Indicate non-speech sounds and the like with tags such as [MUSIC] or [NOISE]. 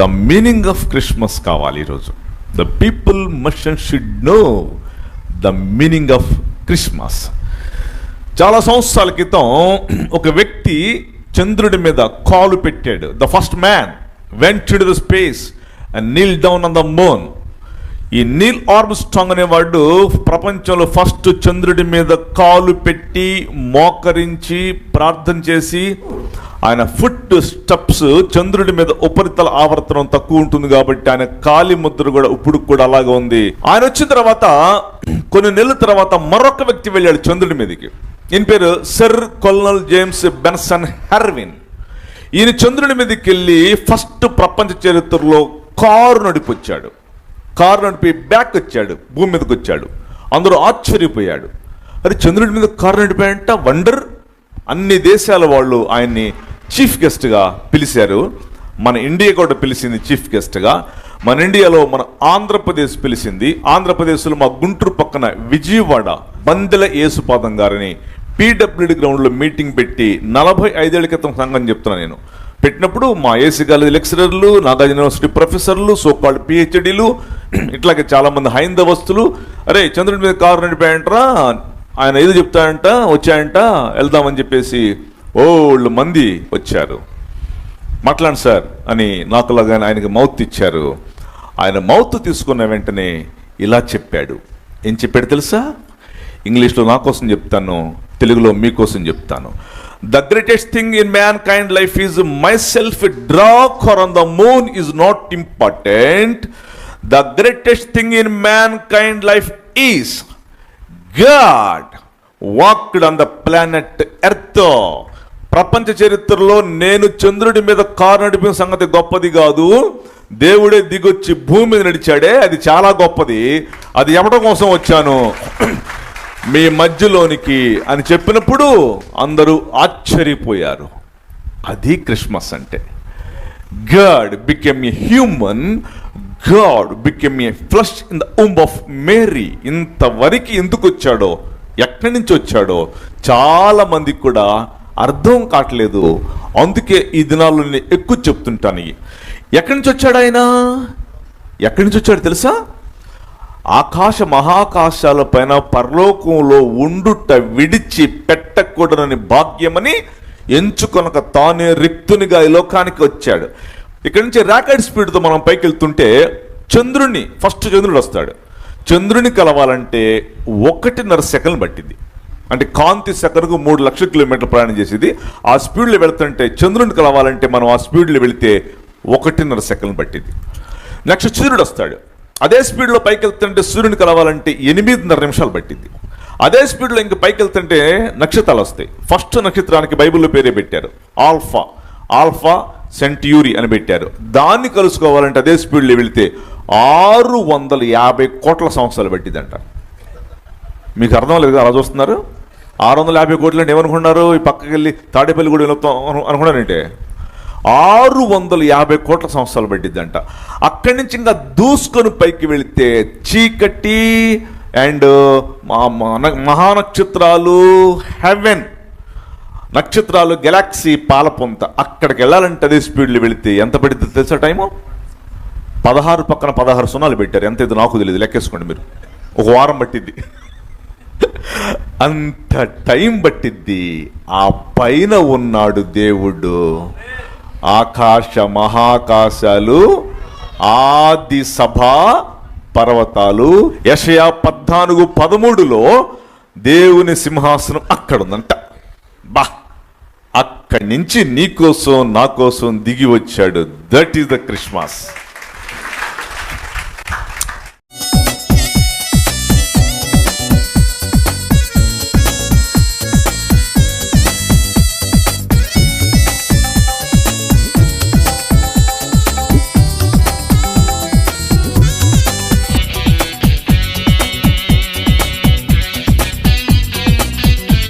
The meaning of Christmas కావాలి ఈరోజు. The people mission should know the meaning of Christmas చాలా సంవత్సరాల క్రితం ఒక వ్యక్తి చంద్రుడి మీద కాలు పెట్టాడు. The first man went to the space and kneel down on the moon ఈ నీల్ ఆర్మ్స్ట్రాంగ్ అనేవాడు ప్రపంచంలో ఫస్ట్ చంద్రుడి మీద కాలు పెట్టి మోకరించి ప్రార్థన చేసి ఆయన ఫుట్ స్టెప్స్ చంద్రుడి మీద ఉపరితల ఆవర్తనం తక్కువ ఉంటుంది కాబట్టి ఆయన కాలి ముద్ర కూడా ఇప్పుడు కూడా అలాగే ఉంది. ఆయన వచ్చిన తర్వాత కొన్ని నెలల తర్వాత మరొక వ్యక్తి వెళ్ళాడు చంద్రుడి మీదకి. ఈయన పేరు sir colonel James Benson Irwin. ఈయన చంద్రుడి మీదకి వెళ్ళి ఫస్ట్ ప్రపంచ చరిత్రలో కారు నడిపొచ్చాడు. కారు నడిపి బ్యాక్ వచ్చాడు భూమి మీదకి వచ్చాడు. అందరూ ఆశ్చర్యపోయాడు అరే చంద్రుడి మీద కారు నడిపాయంట? వండర్. అన్ని దేశాల వాళ్ళు ఆయన్ని చీఫ్ గెస్ట్గా పిలిచారు. మన ఇండియా కూడా పిలిచింది చీఫ్ గెస్ట్గా. మన ఇండియాలో మన ఆంధ్రప్రదేశ్ పిలిచింది. ఆంధ్రప్రదేశ్లో మా గుంటూరు పక్కన విజయవాడ బందెల యేసుపాదం గారిని పీడబ్ల్యూడి గ్రౌండ్లో మీటింగ్ పెట్టి నలభై ఐదేళ్ళ క్రితం సంఘం చెప్తున్నా నేను. పెట్టినప్పుడు మా ఏసీ కాలేజ్ లెక్చరర్లు నాగార్జున యూనివర్సిటీ ప్రొఫెసర్లు సోకాల్డ్ పిహెచ్డీలు [CLEARS THROAT] ఇట్లాగే చాలామంది హైందవస్తులు అరే చంద్రుడి మీద కారు నడిపాయంటరా? ఆయన ఏదో చెప్తాయంట వచ్చాయంట వెళ్దామని చెప్పేసి ఓళ్ళు మంది వచ్చారు. మాట్లాడండి సార్ అని నాకులాగానే ఆయనకి మౌత్ ఇచ్చారు. ఆయన మౌత్ తీసుకున్న వెంటనే ఇలా చెప్పాడు. ఏం చెప్పాడు తెలుసా? ఇంగ్లీష్లో నా కోసం చెప్తాను తెలుగులో మీకోసం చెప్తాను. The greatest thing in mankind life is myself drove car on the moon is not important. The greatest thing in mankind life is God. Walked on the planet earth. ప్రపంచ చరిత్రలో నేను చంద్రుడి మీద కారు నడిపిన సంగతి గొప్పది కాదు. దేవుడే దిగొచ్చి భూమి మీద నడిచాడే. అది చాలా గొప్పది. అది ఎవడం కోసం వచ్చాను? మీ మధ్యలోనికి అని చెప్పినప్పుడు అందరూ ఆశ్చర్యపోయారు. అది క్రిస్మస్ అంటే. God became a human. God became a flesh in the womb of Mary. ఇంతవరకు ఎందుకు వచ్చాడో? ఎక్కడి నుంచి వచ్చాడో? చాలా మందికి కూడా అర్థం కావట్లేదు. అందుకే ఈ దినాల్లో నేను ఎక్కువ చెప్తుంటాను. ఎక్కడి నుంచి వచ్చాడు ఆయన? ఎక్కడి నుంచి వచ్చాడు తెలుసా? ఆకాశ మహాకాశాల పైన పరలోకంలో ఉండుట విడిచి పెట్టకూడనని భాగ్యమని ఎంచుకొనక తానే రిక్తునిగా ఈ లోకానికి వచ్చాడు. ఇక్కడి నుంచి ర్యాకెట్ స్పీడ్తో మనం పైకి వెళ్తుంటే చంద్రుణ్ణి ఫస్ట్ చంద్రుడు వస్తాడు. చంద్రుని కలవాలంటే ఒకటిన్నర సెకండ్ పట్టింది. అంటే కాంతి సెకనుకు మూడు లక్షల కిలోమీటర్ల ప్రయాణం చేసేది. ఆ స్పీడ్లో వెళ్తుంటే చంద్రుని కలవాలంటే మనం ఆ స్పీడ్లో వెళితే ఒకటిన్నర సెకండ్ పట్టింది. నెక్స్ట్ సూర్యుడు వస్తాడు. అదే స్పీడ్లో పైకి వెళ్తుంటే సూర్యుని కలవాలంటే ఎనిమిదిన్నర నిమిషాలు పట్టింది. అదే స్పీడ్లో ఇంక పైకి వెళ్తుంటే నక్షత్రాలు వస్తాయి. ఫస్ట్ నక్షత్రానికి బైబిల్లో పేరే పెట్టారు. ఆల్ఫా. ఆల్ఫా సెంట్యూరి అని పెట్టారు. దాన్ని కలుసుకోవాలంటే అదే స్పీడ్లో వెళితే ఆరు వందల యాభై కోట్ల సంవత్సరాలు పట్టిందంట. మీకు అర్థం లేదు అలా చూస్తున్నారు ఆరు వందల యాభై కోట్లు అంటే ఏమనుకున్నారు? ఈ పక్కకి వెళ్ళి తాడేపల్లి కూడా వెళ్తాం అనుకున్నానంటే ఆరు వందల యాభై కోట్ల సంవత్సరాలు పట్టిద్దంట. అక్కడి నుంచి ఇంకా దూసుకొని పైకి వెళితే చీకటి అండ్ మహానక్షత్రాలు హెవెన్. నక్షత్రాలు గెలాక్సీ పాలపొంత. అక్కడికి వెళ్ళాలంటే అదే స్పీడ్లో వెళితే ఎంత పడిద్ది తెలుసా టైము? పదహారు పక్కన పదహారు సున్నాలు పెట్టారు. ఎంత ఇది నాకు తెలియదు లెక్కేసుకోండి మీరు. ఒక వారం పట్టిద్ది. అంత టైం పట్టిద్ది. ఆ పైన ఉన్నాడు దేవుడు. ఆకాశ మహాకాశాలు ఆది సభ పర్వతాలు యషయా పద్నాలుగు పదమూడులో దేవుని సింహాసనం అక్కడ ఉందంట బా! అక్కడి నుంచి నీ కోసం నా కోసం దిగి వచ్చాడు. That is the Christmas